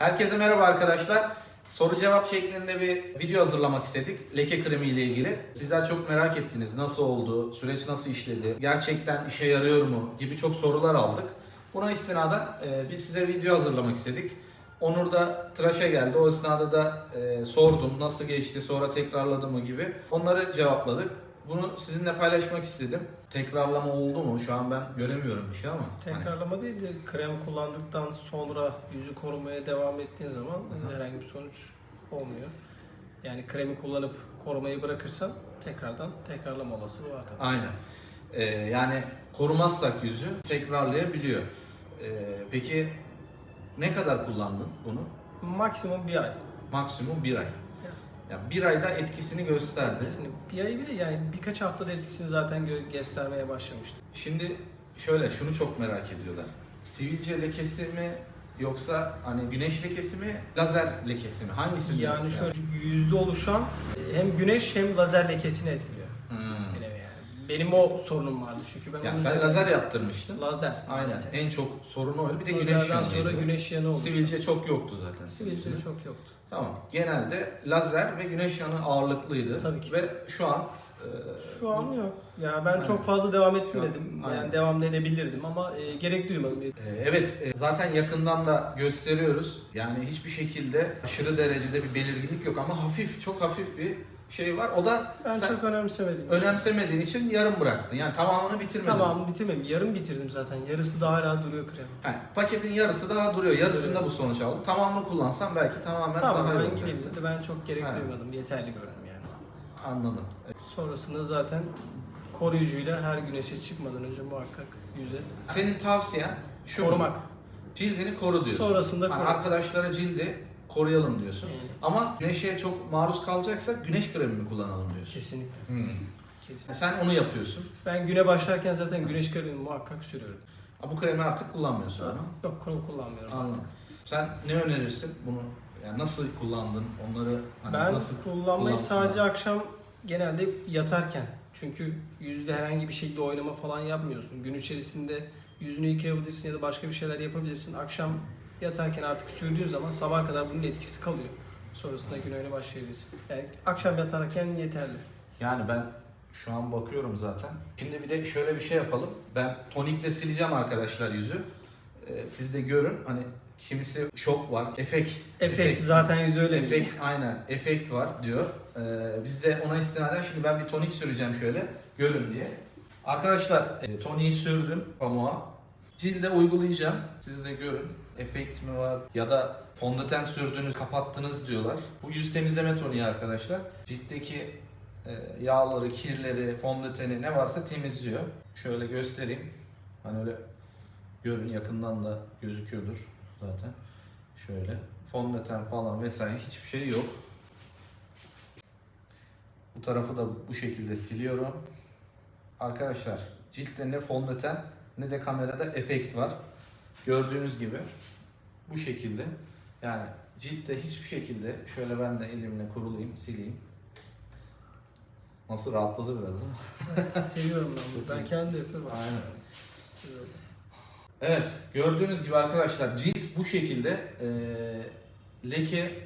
Herkese merhaba arkadaşlar. Soru cevap şeklinde bir video hazırlamak istedik. Leke kremi ile ilgili. Sizler çok merak ettiniz. Nasıl oldu? Süreç nasıl işledi? Gerçekten işe yarıyor mu? Gibi çok sorular aldık. Buna istinaden e, biz size video hazırlamak istedik. Onur da tıraşa geldi. O esnada da e, sordum nasıl geçti, sonra tekrarladı mı gibi. Onları cevapladık. Bunu sizinle paylaşmak istedim. Tekrarlama oldu mu? Şu an ben göremiyorum bir şey ama. hani- Tekrarlama değil de krem kullandıktan sonra yüzü korumaya devam ettiğin zaman hı. herhangi bir sonuç olmuyor. Yani kremi kullanıp korumayı bırakırsan tekrardan tekrarlama olasılığı var tabii. Aynen. Ee, yani korumazsak yüzü tekrarlayabiliyor. Ee, peki ne kadar kullandın bunu? Maksimum bir ay. Maksimum bir ay. Yani bir ayda etkisini gösterdi. Etkisini, bir ay bile yani birkaç haftada etkisini zaten gö- göstermeye başlamıştı. Şimdi şöyle şunu çok merak ediyorlar. Sivilce lekesi mi yoksa hani güneş lekesi mi, lazer lekesi mi? Hangisi? Yani şöyle yüzde oluşan e, hem güneş hem lazer lekesini etkiliyor. Hmm. Yani. Benim o sorunum vardı çünkü ben Yani onun sen üzerine- lazer yaptırmıştın. lazer. Aynen. maalesef. En çok sorunu oydu. Bir de güneş Lazerden yanıydı. sonra güneş yanı oluştu. Sivilce çok yoktu zaten. Sivilce çok yoktu. Tamam. Genelde lazer ve güneş yanı ağırlıklıydı. Tabii ki. Ve şu an e, Şu an yok. Ya ben Aynen. çok fazla devam etmedim. aynen. Yani devam da edebilirdim ama e, gerek duymadım. e, evet e, zaten yakından da gösteriyoruz. Yani hiçbir şekilde aşırı derecede bir belirginlik yok ama hafif, çok hafif bir şey var. O da Ben sen çok önemsemedim. önemsemediğin için yarım bıraktın. Yani tamamını bitirmedin. Tamam bitirmem. Yarım bitirdim zaten. Yarısı da hala duruyor krem. He, paketin yarısı daha duruyor. Yarısında bu sonuç aldık. Tamamını kullansan belki tamamen Tamam daha iyi ben olacaktı. gideyim dedi. Ben çok gerek Aynen. duymadım. Yeterli gördüm yani. Anladım. Sonrasında zaten koruyucuyla her güneşe çıkmadan önce muhakkak yüze Senin tavsiyen şu mu? korumak. Cildini koru diyorsun. Sonrasında Hani koru. arkadaşlara cildi koruyalım diyorsun. Yani. Ama güneşe çok maruz kalacaksak güneş kremi mi kullanalım diyorsun. Kesinlikle. Hmm. Kesinlikle. Sen onu yapıyorsun. Ben güne başlarken zaten güneş kremini muhakkak sürüyorum. Ha, bu kremi artık kullanmıyorsun ama. Yok krem kullanmıyorum Anladım. artık. Sen ne önerirsin bunu? Yani nasıl kullandın? Onları hani Ben nasıl kullanmayı sadece akşam genelde yatarken. Çünkü yüzde herhangi bir şekilde oynama falan yapmıyorsun. Gün içerisinde yüzünü yıkayabilirsin ya da başka bir şeyler yapabilirsin. Akşam yatarken artık sürdüğün zaman sabaha kadar bunun etkisi kalıyor. Sonrasında gün öyle başlayabilirsin. Yani akşam yatarken yeterli. Yani ben şu an bakıyorum zaten. Şimdi bir de şöyle bir şey yapalım. Ben tonikle sileceğim arkadaşlar yüzü. Ee, siz de görün. Hani kimisi şok var. Efekt. Efekt, zaten yüz öyle. bir- Efekt aynen. Efekt var diyor. Ee, biz de ona istinaden şimdi ben bir tonik süreceğim şöyle. Görün diye. Arkadaşlar e, toniği sürdüm pamuğa. Cilde uygulayacağım. Siz de görün. Efekt mi var ya da fondöten sürdünüz kapattınız diyorlar. Bu yüz temizleme toniği arkadaşlar. Ciltteki e, yağları, kirleri, fondöteni ne varsa temizliyor. Şöyle göstereyim. Hani öyle görün yakından da gözüküyordur zaten. Şöyle fondöten falan vesaire hiçbir şey yok. Bu tarafı da bu şekilde siliyorum. Arkadaşlar ciltte ne fondöten ne de kamerada efekt var. Gördüğünüz gibi bu şekilde. Yani ciltte hiçbir şekilde şöyle ben de elimle kurulayım, sileyim. Nasıl rahatladı biraz değil mi? Seviyorum ben bunu. Ben kendim de yapıyorum. Aynen. Evet, gördüğünüz gibi arkadaşlar cilt bu şekilde Ee, leke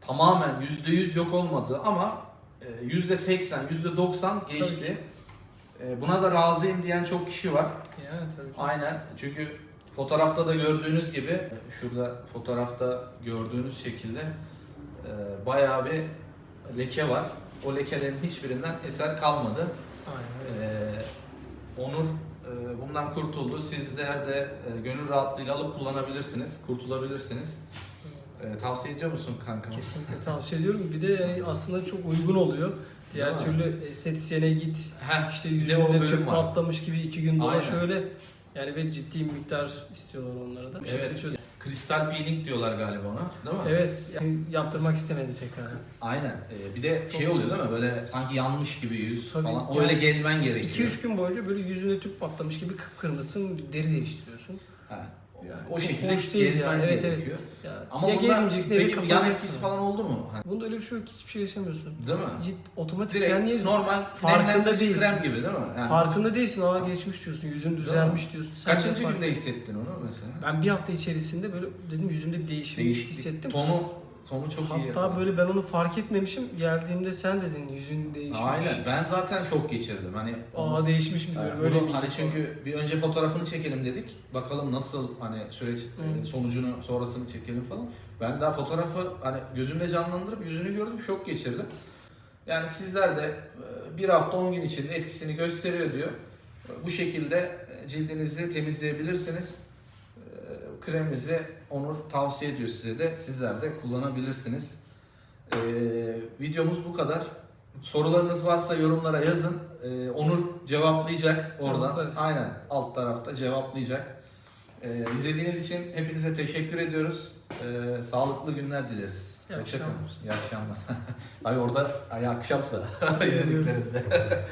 tamamen %100 yok olmadı ama e, %80, %90 geçti. Ee, buna da razıyım diyen çok kişi var. Yani tabii. ki. Aynen. Çünkü fotoğrafta da gördüğünüz gibi şurada fotoğrafta gördüğünüz şekilde e, bayağı bir leke var. O lekelerin hiçbirinden eser kalmadı. Aynen. Ee, Onur e, bundan kurtuldu. Sizler de e, gönül rahatlığıyla alıp kullanabilirsiniz, kurtulabilirsiniz. E, tavsiye ediyor musun kanka? Kesinlikle tavsiye ediyorum. Bir de yani aslında çok uygun oluyor. Diğer Değil mi? türlü estetisyene git, Heh, işte bir de o yüzünde tüp var. patlamış gibi iki gün dolaş Aynen. öyle. Yani ve ciddi bir miktar istiyorlar onlara da. Şekilde Evet. çöz- Kristal peeling diyorlar galiba ona, değil mi? Evet. Yani yaptırmak istemedim tekrar. Aynen. E, bir de Çok şey oluyor değil mi? Böyle sanki yanmış gibi yüz Tabii. falan. Yani Öyle gezmen gerekiyor. 2-3 gün boyunca böyle yüzünde tüp patlamış gibi kıpkırmızısın, deri değiştiriyorsun. Ha, Yani o şekilde hoş değil gezmen ya. Evet, evet. Ya, Ama ya gezmeyeceksin eve peki yan etkisi falan oldu mu? Hani Bunda öyle bir şey yok ki hiçbir şey yaşamıyorsun. değil mi? Cid, otomatik Direkt kendi normal farkında değilsin. krem gibi değil mi? Yani farkında değilsin. Aa geçmiş diyorsun. Yüzün düzelmiş diyorsun. Sen kaçıncı günde hissettin onu mesela? Ben bir hafta içerisinde böyle dedim yüzümde bir değişim Değişiklik. hissettim. Tonu, tonu çok iyi. Hatta böyle ben onu fark etmemişim. Geldiğimde sen dedin yüzün değişmiş. Aynen. Ben zaten şok geçirdim. Hani Aa değişmiş mi diyorum. Öyle miydi? hani çünkü bir önce fotoğrafını çekelim dedik. Bakalım nasıl hani süreç Evet. sonucunu sonrasını çekelim falan. Ben daha fotoğrafı hani gözümde canlandırıp yüzünü gördüm şok geçirdim. Yani sizler de e, bir hafta 10 gün içinde etkisini gösteriyor diyor. E, Bu şekilde e, cildinizi temizleyebilirsiniz. E, Kremimizi Onur tavsiye ediyor size de. Sizler de kullanabilirsiniz. E, videomuz bu kadar. Sorularınız varsa yorumlara yazın. E, Onur cevaplayacak oradan. Aynen alt tarafta cevaplayacak. E, izlediğiniz için hepinize teşekkür ediyoruz. E, sağlıklı günler dileriz. İyi akşamlar. İyi akşamlar. Ay orada ay akşamsa izlediklerinde.